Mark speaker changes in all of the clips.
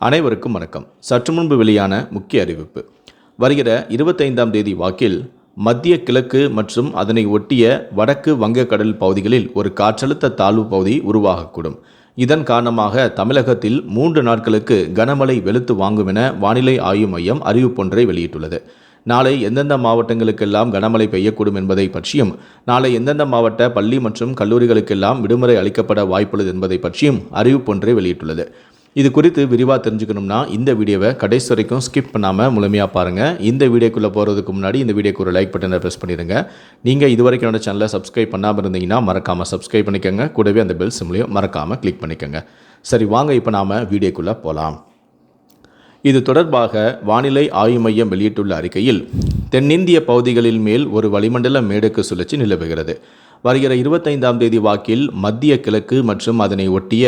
Speaker 1: அனைவருக்கும் வணக்கம். சற்று முன்பு வெளியான முக்கிய அறிவிப்பு. வருகிற இருபத்தைந்தாம் தேதி வாக்கில் மத்திய கிழக்கு மற்றும் அதனை ஒட்டிய வடக்கு வங்கக்கடல் பகுதிகளில் ஒரு காற்றழுத்த தாழ்வு பகுதி உருவாகக்கூடும். இதன் காரணமாக தமிழகத்தில் மூன்று நாட்களுக்கு கனமழை வெளுத்து வாங்கும் என வானிலை ஆய்வு மையம் அறிவிப்பொன்றை வெளியிட்டுள்ளது. நாளை எந்தெந்த மாவட்டங்களுக்கெல்லாம் கனமழை பெய்யக்கூடும் என்பதை பற்றியும் நாளை எந்தெந்த மாவட்ட பள்ளி மற்றும் கல்லூரிகளுக்கெல்லாம் விடுமுறை அளிக்கப்பட வாய்ப்புள்ளது என்பதை பற்றியும் அறிவிப்பொன்றை வெளியிட்டுள்ளது. இது குறித்து விரிவாக தெரிஞ்சுக்கணும்னா இந்த வீடியோவை கடைசி வரைக்கும் ஸ்கிப் பண்ணாமல் முழுமையாக பாருங்கள் இந்த வீடியோக்குள்ளே போகிறதுக்கு முன்னாடி இந்த வீடியோக்கு ஒரு லைக் பட்டனை ப்ரெஸ் பண்ணிடுங்க நீங்கள் இது வரைக்கும் என்னோட சேனலை சப்ஸ்கிரைப் பண்ணாமல் இருந்தீங்கன்னா மறக்காமல் சப்ஸ்கிரைப் பண்ணிக்கோங்க. கூடவே அந்த பெல் சிம்லையும் மறக்காமல் கிளிக் பண்ணிக்கோங்க. சரி வாங்க இப்போ நாம் வீடியோக்குள்ளே போகலாம் இது தொடர்பாக வானிலை ஆய்வு மையம் வெளியிட்டுள்ள அறிக்கையில் தென்னிந்திய பகுதிகளில் மேல் ஒரு வளிமண்டல மேடக்கு சுழற்சி நிலவுகிறது. வருகிற இருபத்தைந்தாம் தேதி வாக்கில் மத்திய கிழக்கு மற்றும் அதனை ஒட்டிய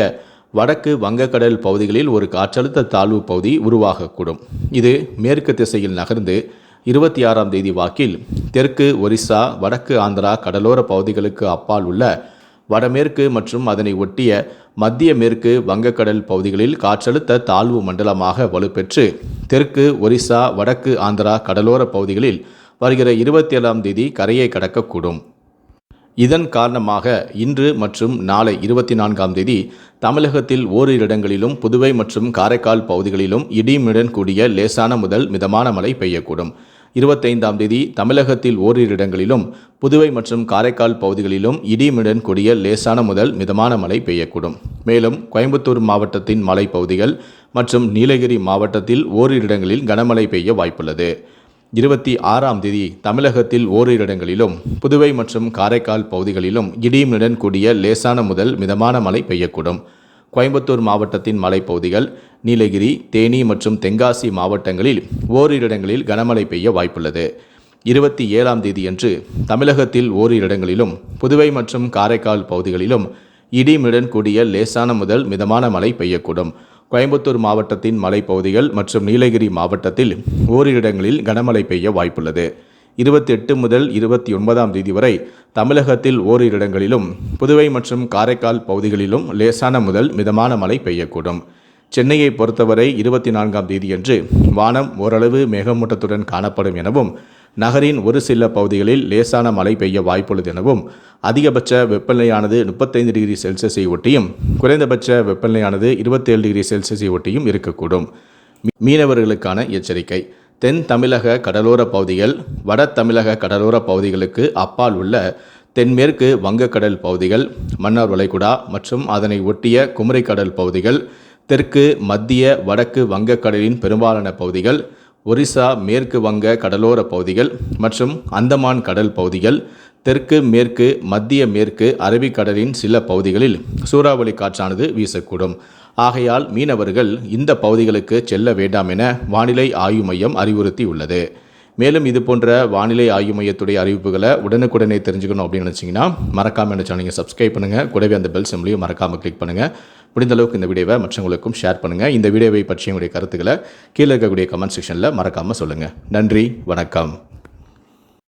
Speaker 1: வடக்கு வங்கக்கடல் பகுதிகளில் ஒரு காற்றழுத்த தாழ்வு பகுதி உருவாகக்கூடும். இது மேற்கு திசையில் நகர்ந்து இருபத்தி ஆறாம் தேதி வாக்கில் தெற்கு ஒரிசா வடக்கு ஆந்திரா கடலோர பகுதிகளுக்கு அப்பால் உள்ள வடமேற்கு மற்றும் அதனை ஒட்டிய மத்திய மேற்கு வங்கக்கடல் பகுதிகளில் காற்றழுத்த தாழ்வு மண்டலமாக வலுப்பெற்று தெற்கு ஒரிசா வடக்கு ஆந்திரா கடலோர பகுதிகளில் வருகிற இருபத்தி ஏழாம் தேதி கரையை கடக்கக்கூடும். இதன் காரணமாக இன்று மற்றும் நாளை இருபத்தி நான்காம் தேதி தமிழகத்தில் ஓரிரு இடங்களிலும் புதுவை மற்றும் காரைக்கால் பகுதிகளிலும் இடியுடன் கூடிய லேசான முதல் மிதமான மழை பெய்யக்கூடும். இருபத்தைந்தாம் தேதி தமிழகத்தில் ஓரிரு இடங்களிலும் புதுவை மற்றும் காரைக்கால் பகுதிகளிலும் இடியுடன் கூடிய லேசான முதல் மிதமான மழை பெய்யக்கூடும். மேலும் கோயம்புத்தூர் மாவட்டத்தின் மலைப்பகுதிகள் மற்றும் நீலகிரி மாவட்டத்தில் ஓரிரு இடங்களில் கனமழை பெய்ய வாய்ப்புள்ளது. இருபத்தி ஆறாம் தேதி தமிழகத்தில் ஓரிரு இடங்களிலும் புதுவை மற்றும் காரைக்கால் பகுதிகளிலும் இடியுடன் கூடிய லேசான முதல் மிதமான மழை பெய்யக்கூடும். கோயம்புத்தூர் மாவட்டத்தின் மலைப்பகுதிகள் நீலகிரி தேனி மற்றும் தென்காசி மாவட்டங்களில் ஓரிரு இடங்களில் கனமழை பெய்ய வாய்ப்புள்ளது. இருபத்தி ஏழாம் தேதியன்று தமிழகத்தில் ஓரிரு இடங்களிலும் புதுவை மற்றும் காரைக்கால் பகுதிகளிலும் இடியுடன் கூடிய லேசான முதல் மிதமான மழை பெய்யக்கூடும். கோயம்புத்தூர் மாவட்டத்தின் மலைப்பகுதிகள் மற்றும் நீலகிரி மாவட்டத்தில் ஓரிரு இடங்களில் கனமழை பெய்ய வாய்ப்புள்ளது. இருபத்தி எட்டு முதல் இருபத்தி ஒன்பதாம் தேதி வரை தமிழகத்தில் ஓரிரு இடங்களிலும் புதுவை மற்றும் காரைக்கால் பகுதிகளிலும் லேசான முதல் மிதமான மழை பெய்யக்கூடும். சென்னையை பொறுத்தவரை இருபத்தி நான்காம் தேதியன்று வானம் ஓரளவு மேகமூட்டத்துடன் காணப்படும் எனவும் நகரின் ஒரு சில பகுதிகளில் லேசான மழை பெய்ய வாய்ப்புள்ளது எனவும் அதிகபட்ச வெப்பநிலையானது முப்பத்தைந்து டிகிரி செல்சியஸை ஒட்டியும் குறைந்தபட்ச வெப்பநிலையானது இருபத்தேழு டிகிரி செல்சியஸை ஒட்டியும் இருக்கக்கூடும். மீனவர்களுக்கான எச்சரிக்கை. தென் தமிழக கடலோர பகுதிகள் வட தமிழக கடலோர பகுதிகளுக்கு அப்பால் உள்ள தென்மேற்கு வங்கக்கடல் பகுதிகள் மன்னார் வளைகுடா மற்றும் அதனை ஒட்டிய குமரிக்கடல் பகுதிகள் தெற்கு மத்திய வடக்கு வங்கக்கடலின் பெரும்பாலான பகுதிகள் ஒரிசா மேற்கு வங்க கடலோர பகுதிகள் மற்றும் அந்தமான் கடல் பகுதிகள் தெற்கு மேற்கு மத்திய மேற்கு அரபிக்கடலின் சில பகுதிகளில் சூறாவளி காற்றானது வீசக்கூடும். ஆகையால் மீனவர்கள் இந்த பகுதிகளுக்கு செல்ல வேண்டாம் என வானிலை ஆய்வு மையம் அறிவுறுத்தியுள்ளது. மேலும் இது போன்ற வானிலை ஆய்வு மையத்துடைய அறிவிப்புகளை உடனுக்குடனே தெரிஞ்சுக்கணும் அப்படின்னு நினச்சிங்கன்னா மறக்காமல் என்ன சேனலை சப்ஸ்கிரைப் பண்ணுங்கள் கூடவே அந்த பெல் சிம்லையும் மறக்காமல் கிளிக் பண்ணுங்கள் முடிந்த அளவுக்கு இந்த வீடியோவை மற்றவங்களுக்கும் ஷேர் பண்ணுங்கள் இந்த வீடியோவை பற்றிய உங்களுடைய கருத்துக்களை கீழே இருக்கக்கூடிய கமெண்ட் செக்ஷனில் மறக்காமல் சொல்லுங்கள் நன்றி வணக்கம்.